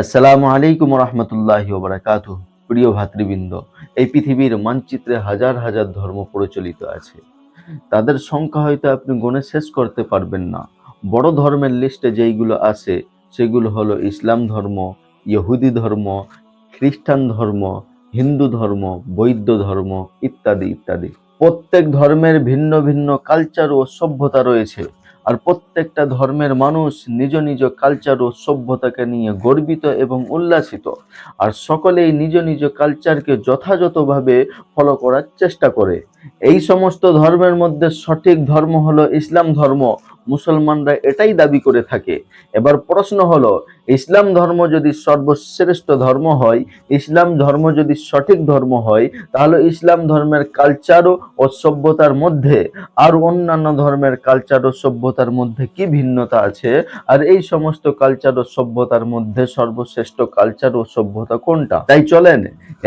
আসসালামু আলাইকুম রহমতুল্লাহ বারাকাত প্রিয় ভাতৃবৃন্দ, এই পৃথিবীর মানচিত্রে হাজার হাজার ধর্ম প্রচলিত আছে। তাদের সংখ্যা হয়তো আপনি গণে শেষ করতে পারবেন না। বড় ধর্মের লিস্টে যেইগুলো আছে, সেগুলো হলো ইসলাম ধর্ম, ইহুদি ধর্ম, খ্রিস্টান ধর্ম, হিন্দু ধর্ম বৌদ্ধ ধর্ম ইত্যাদি ইত্যাদি। প্রত্যেক ধর্মের ভিন্ন ভিন্ন কালচার ও সভ্যতা রয়েছে। আর প্রত্যেকটা ধর্মের মানুষ নিজ নিজ কালচার ও সভ্যতাকে নিয়ে গর্বিত এবং উল্লাসিত। আর সকলেই নিজ নিজ কালচারকে যথাযথভাবে ফলো করার চেষ্টা করে। এই সমস্ত ধর্মের মধ্যে সঠিক ধর্ম হলো ইসলাম ধর্ম। মুসলমানরা এটাই দাবি করে থাকে। এবার প্রশ্ন হলো, ইসলাম ধর্ম যদি সর্বশ্রেষ্ঠ ধর্ম হয়, ইসলাম ধর্ম যদি সঠিক ধর্ম হয়, তাহলে ইসলাম ধর্মের কালচার ও সভ্যতার মধ্যে আর অন্যান্য ধর্মের কালচার ও সভ্যতার মধ্যে কি ভিন্নতা আছে? আর এই সমস্ত কালচার ও সভ্যতার মধ্যে সর্বশ্রেষ্ঠ কালচার ও সভ্যতা কোনটা? তাই চলেন,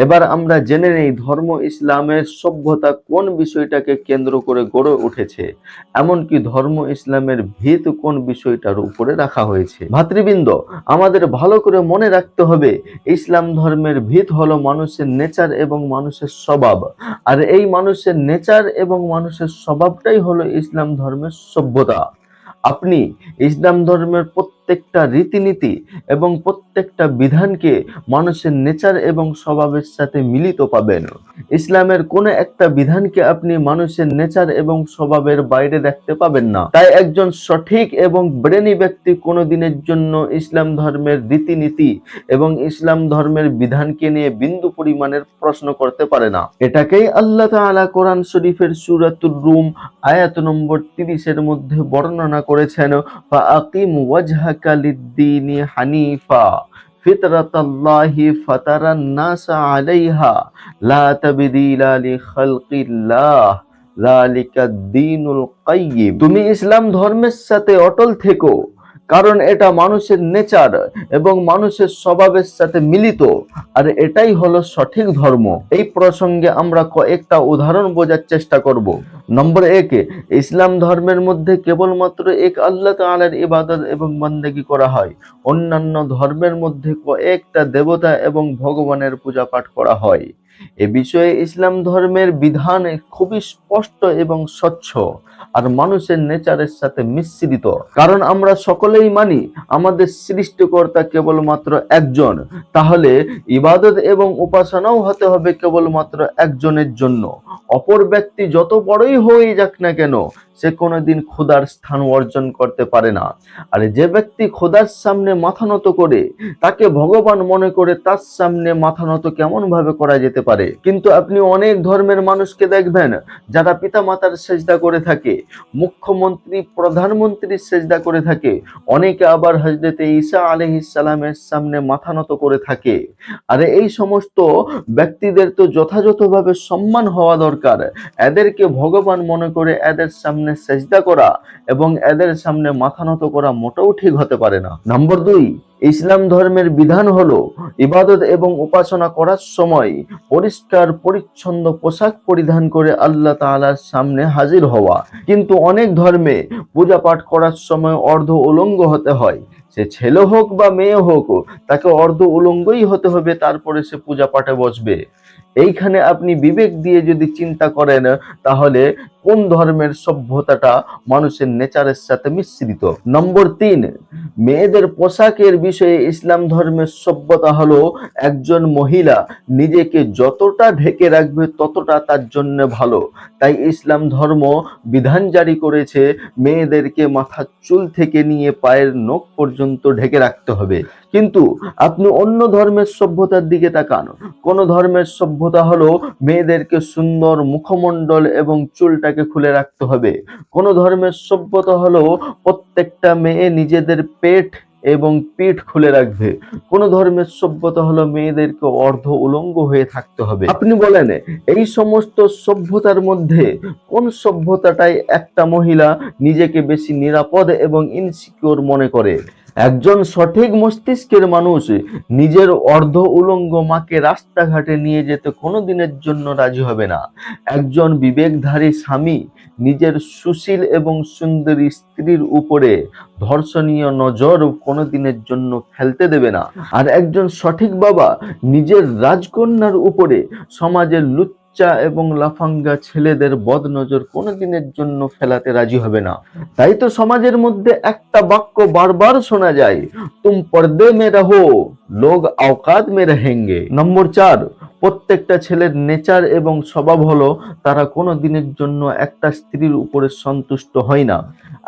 এবার আমরা জেনে নেই ধর্ম ইসলামের সভ্যতা কোন বিষয়টাকে কেন্দ্র করে গড়ে উঠেছে। এমনকি ধর্ম ইসলামের ভিত কোন বিষয়টার উপরে রাখা হয়েছে? ভাতৃবৃন্দ, আমাদের ভালো করে মনে রাখতে হবে, ইসলাম ধর্মের ভিত হলো মানুষের নেচার এবং মানুষের স্বভাব। আর এই মানুষের নেচার এবং মানুষের স্বভাবটাই হলো ইসলাম ধর্মের সভ্যতা। আপনি ইসলাম ধর্মের প্রত্যেকটা রীতিনীতি এবং প্রত্যেকটা বিধানকে মানুষের নেচার এবং স্বভাবের সাথে মিলিত পাবেন। ইসলামের কোনো একটা বিধানকে আপনি মানুষের নেচার এবং স্বভাবের বাইরে দেখতে পাবেন না। তাই একজন সঠিক এবং ব্রেনি ব্যক্তি কোনো দিনের জন্য ইসলাম ধর্মের রীতিনীতি এবং ইসলাম ধর্মের বিধানকে নিয়ে বিন্দু পরিমাণের প্রশ্ন করতে পারে না। এটাকেই আল্লাহ তাআলা কোরআন শরীফের সুরাতুর রুম আয়াত নম্বর তিরিশের মধ্যে বর্ণনা করেছেন, ফা আকিম ওয়াজহাকা লিদ্দিনি হানিফা ফিতরাতাল্লাহি ফাতারান নাসা আলাইহা লা তাবদিলা লিখালকিল্লাহ যালিকা দ্বীনুল কাইয়্যিম তুমি ইসলাম ধর্মের সাথে অটল থেকো। কারণ এটা মানুষের নেচার এবং মানুষের স্বভাবের সাথে মিলিত। আর এটাই হলো সঠিক ধর্ম। এই প্রসঙ্গে আমরা কয়েকটা উদাহরণ বোঝার চেষ্টা করব। নম্বর এক, ইসলাম ধর্মের মধ্যে কেবলমাত্র এক আল্লাহ তাআলার ইবাদত এবং বন্দেগী করা হয়। অন্যান্য ধর্মের মধ্যে কয়েকটা দেবতা এবং ভগবানের পূজা পাঠ করা হয়। এ বিষয়ে ইসলাম ধর্মের বিধান খুবই স্পষ্ট এবং স্বচ্ছ আর মানুষের নেচারের সাথে মিশ্রিত। কারণ আমরা সকলেই মানি, আমাদের সৃষ্টিকর্তা কেবলমাত্র একজন। তাহলে ইবাদত এবং উপাসনাও হতে হবে কেবলমাত্র একজনের জন্য। অপর ব্যক্তি যত বড়ই হয়ে যাক না কেন সে কোনোদিন খোদার স্থান অর্জন করতে পারে না। আর যে ব্যক্তি খোদার সামনে মাথা নত করে, তাকে ভগবান মনে করে তার সামনে মাথা নত কেমন ভাবে করা যেতে পারে? কিন্তু আপনি অনেক ধর্মের মানুষকে দেখবেন, যারা পিতা মাতার সেজদা করে থাকে, মুখ্যমন্ত্রী, প্রধানমন্ত্রীর সেজদা করে থাকে, অনেকে আবার হজরতে ঈসা আলহিসালামের সামনে মাথা নত করে থাকে। আর এই সমস্ত ব্যক্তিদের তো যথাযথভাবে সম্মান হওয়া দরকার। এদেরকে ভগবান মনে করে এদের সামনে সেজদা করা এবং এদের সামনে মাথা নত করা মোটেও ঠিক হতে পারে না। নম্বর দুই, ইসলাম ধর্মের বিধান হলো ইবাদত এবং উপাসনা করার সময় পরিষ্কার, পরিচ্ছন্ন পোশাক পরিধান করে আল্লাহ তাআলার সামনে হাজির হওয়া। কিন্তু অনেক ধর্মে পূজা পাঠ করার সময় অর্ধ উলঙ্গ হতে হয়। সে ছেলে হোক বা মেয়ে হোক, তাকে অর্ধ উলঙ্গই হতে হবে, তারপরে সে পূজা পাঠে বসবে। এইখানে আপনি বিবেক দিয়ে যদি চিন্তা করেন, তাহলে কোন ধর্মের সভ্যতাটা মানুষের নেচারের সাথে মিশ্রিত? নম্বর তিন, মেয়েদের পোশাকের বিষয়ে ইসলাম ধর্মের সভ্যতা হলো একজন মহিলা নিজেকে যতটা ঢেকে রাখবে ততটা তার জন্য ভালো। তাই ইসলাম ধর্ম বিধান জারি করেছে, মেয়েদেরকে মাথার চুল থেকে নিয়ে পায়ের নখ পর্যন্ত ঢেকে রাখতে হবে। কিন্তু আপনি অন্য ধর্মের সভ্যতার দিকে তাকান। কোন ধর্মের সভ্যতা হলো মেয়েদেরকে সুন্দর মুখমণ্ডল এবং চুলটাকে খুলে রাখতে হবে। কোন ধর্মের সভ্যতা হলো প্রত্যেকটা মেয়ে নিজেদের পেট এবং পিঠ খুলে রাখবে। কোন ধর্মের সভ্যতা হলো মেয়েদেরকে অর্ধ উলঙ্গ হয়ে থাকতে হবে। আপনি বলেন, এই সমস্ত সভ্যতার মধ্যে কোন সভ্যতাটাই একটা মহিলা নিজেকে বেশি নিরাপদ এবং ইনসিকিউর মনে করে? একজন সঠিক মস্তিষ্কের মানুষ নিজের অর্ধ উলঙ্গ মাকে রাস্তাঘাটে নিয়ে যেতে কোনো দিনের জন্য রাজি হবে না। একজন বিবেকধারী স্বামী নিজের সুশীল এবং সুন্দরী স্ত্রীর উপরে ধর্ষণীয় নজর কোনো দিনের জন্য ফেলতে দেবে না। আর একজন সঠিক বাবা নিজের রাজকন্যার উপরে সমাজের লুচ্চা এবং লাফাঙ্গা ছেলেদের বদনজর কোনো দিনের জন্য ফেলাতে রাজি হবে না। তাই তো সমাজের মধ্যে একটা বাক্য বারবার শোনা যায়, তুম পর্দে মে রহো লোক আওকাত মে রহেঙ্গে। নম্বর চার, প্রত্যেকটা ছেলের নেচার এবং স্বভাব হলো, তারা কোনো দিনের জন্য একটা স্ত্রীর উপরে সন্তুষ্ট হয় না।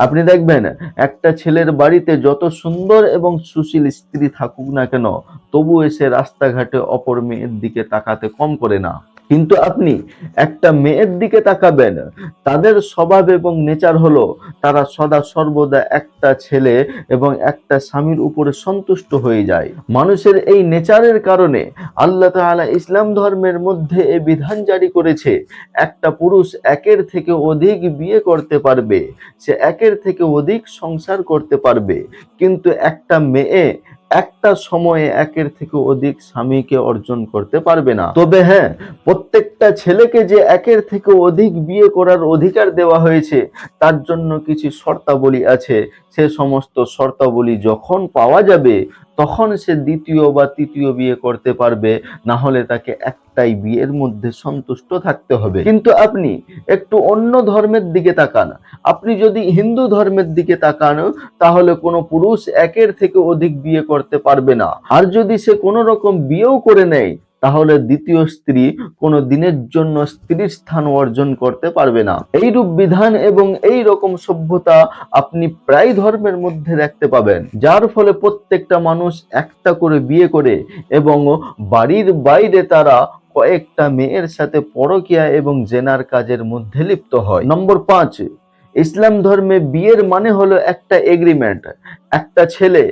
আপনি দেখবেন, একটা ছেলের বাড়িতে যত সুন্দর এবং সুশীল স্ত্রী থাকুক না কেন, তবু এসে রাস্তাঘাটে অপর মেয়ের দিকে তাকাতে কম করে না। কিন্তু আপনি একটা মেয়ের দিকে তাকাবেন। তাদের স্বভাব এবং নেচার হলো, তারা সদা সর্বদা একটা ছেলে এবং একটা স্বামীর উপরে সন্তুষ্ট হয়ে যায়। মানুষের এই নেচারের কারণে আল্লাহ তাআলা ইসলাম ধর্মের মধ্যে এ বিধান জারি করেছে, একটা পুরুষ একের থেকে অধিক বিয়ে করতে পারবে, সে একের থেকে অধিক সংসার করতে পারবে, কিন্তু একটা মেয়ে একটা সময়ে একের থেকে অধিক স্বামীকে অর্জন করতে পারবে না। তবে হ্যাঁ প্রত্যেকটা ছেলেকে যে একের থেকে অধিক বিয়ে করার অধিকার দেওয়া হয়েছে, তার জন্য কিছু শর্তাবলী আছে। সে সমস্ত শর্তাবলী যখন পাওয়া যাবে তখন সে দ্বিতীয় বা তৃতীয় বিয়ে করতে পারবে না হলে তাকে একটাই বিয়ের মধ্যে সন্তুষ্ট থাকতে হবে। কিন্তু আপনি একটু অন্য ধর্মের দিকে তাকান। আপনি যদি হিন্দু ধর্মের দিকে তাকান, তাহলে কোনো পুরুষ একের থেকে অধিক বিয়ে করতে পারবে না। আর যদি সে কোনো রকম বিয়েও করে নেয় তাহলে দ্বিতীয় স্ত্রী কোনো দিনের জন্য স্ত্রীর স্থান অর্জন করতে পারবে না। এইরূপ বিধান এবং এই রকম সভ্যতা আপনি প্রায় ধর্মের মধ্যে দেখতে পাবেন। যার ফলে প্রত্যেকটা মানুষ একটা করে বিয়ে করে এবং বাড়ির বাইরে তারা কয়েকটা মেয়ের সাথে পরকিয়া এবং জেনার কাজের মধ্যে লিপ্ত হয়। নম্বর পাঁচ ইসলাম ধর্মে বিয়ের মানে হলো একটা এগ্রিমেন্ট একটা ছেলে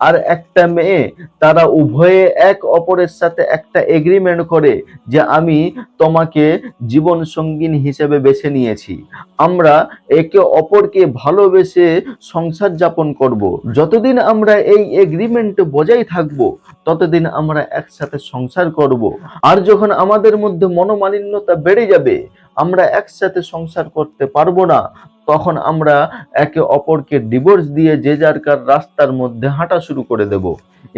আর একটা মেয়ে। তারা উভয়ে এক অপরের সাথে একটা এগ্রিমেন্ট করে যে আমি তোমাকে জীবন সঙ্গিনী হিসেবে বেছে নিয়েছি। আমরা একে অপরকে ভালোবেসে সংসার যাপন করব। যতদিন আমরা এই এগ্রিমেন্ট বজায় থাকব, ততদিন আমরা একসাথে সংসার করব। আর যখন আমাদের মধ্যে মনোমালিন্যতা বেড়ে যাবে, আমরা একসাথে সংসার করতে পারব না। তখন আমরা একে অপরকে ডিভোর্স দিয়ে যে যার কার রাস্তার মধ্যে হাঁটা শুরু করে দেব।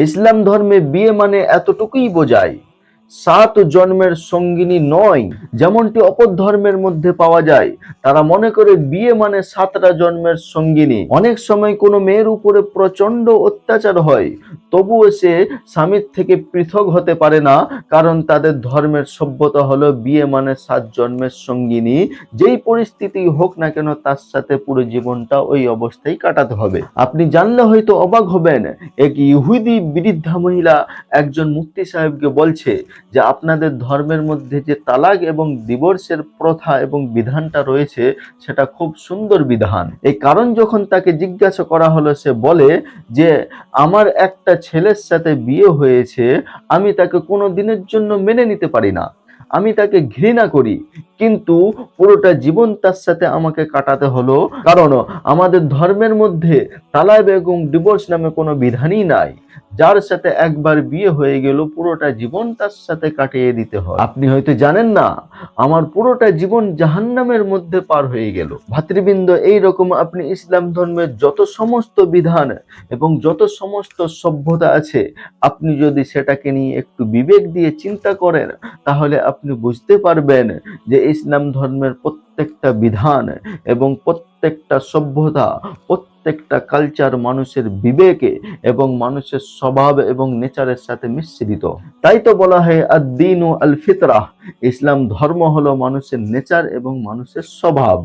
ইসলাম ধর্মে বিয়ে মানে এতটুকুই বোঝায় সাত জন্মের সঙ্গিনী নয়, যেমনটি অপর ধর্মের মধ্যে পাওয়া যায়। তারা মনে করে বিয়ে মানে সাতটা জন্মের সঙ্গিনী। অনেক সময় কোনো মেয়ের উপরে প্রচণ্ড অত্যাচার হয়, তবুও সে স্বামীর থেকে পৃথক হতে পারে না, কারণ তাদের ধর্মের সভ্যতা হলো বিয়ে মানে সাত জন্মের সঙ্গিনী। যেই পরিস্থিতি হোক না কেন, তার সাথে পুরো জীবনটা ওই অবস্থায় কাটাতে হবে। আপনি জানলে হয়তো অবাক হবেন, এক ইহুদি বৃদ্ধা মহিলা একজন মুক্তি সাহেবকে বলছে যে আপনাদের ধর্মের মধ্যে যে তালাক এবং ডিভোর্সের প্রথা এবং বিধানটা রয়েছে, সেটা খুব সুন্দর বিধান। এই কারণ যখন তাকে জিজ্ঞাসা করা হলো, সে বলে যে, আমার একটা ছেলের সাথে বিয়ে হয়েছে, আমি তাকে কোনো দিনের জন্য মেনে নিতে পারি না। আমি তাকে ঘৃণা করি কিন্তু পুরোটা জীবন তার সাথে আমাকে কাটাতে হলো। কারণ আমাদের ধর্মের মধ্যে তালাক এবং ডিভোর্স নামে কোনো বিধানই নাই। যার সাথে একবার বিয়ে হয়ে গেল, পুরোটা জীবন তার সাথে কাটিয়ে দিতে হয়। আপনি হয়তো জানেন না, আমার পুরোটা জীবন জাহান্নামের মধ্যে পার হয়ে গেল। ভাতৃবৃন্দ এই রকম আপনি ইসলাম ধর্মের যত সমস্ত বিধান এবং যত সমস্ত সভ্যতা আছে, আপনি যদি সেটাকে নিয়ে একটু বিবেক দিয়ে চিন্তা করেন, তাহলে আপনি বুঝতে পারবেন যে ইসলাম ধর্মের প্রত্যেকটা বিধান এবং প্রত্যেকটা সভ্যতা, প্রত্যেকটা কালচার মানুষের বিবেকে এবং মানুষের স্বভাব এবং নেচারের সাথে মিশ্রিত। তাই তো বলা হয় আদিন ও আল ফিতরাহ ইসলাম ধর্ম হলো মানুষের নেচার এবং মানুষের স্বভাব।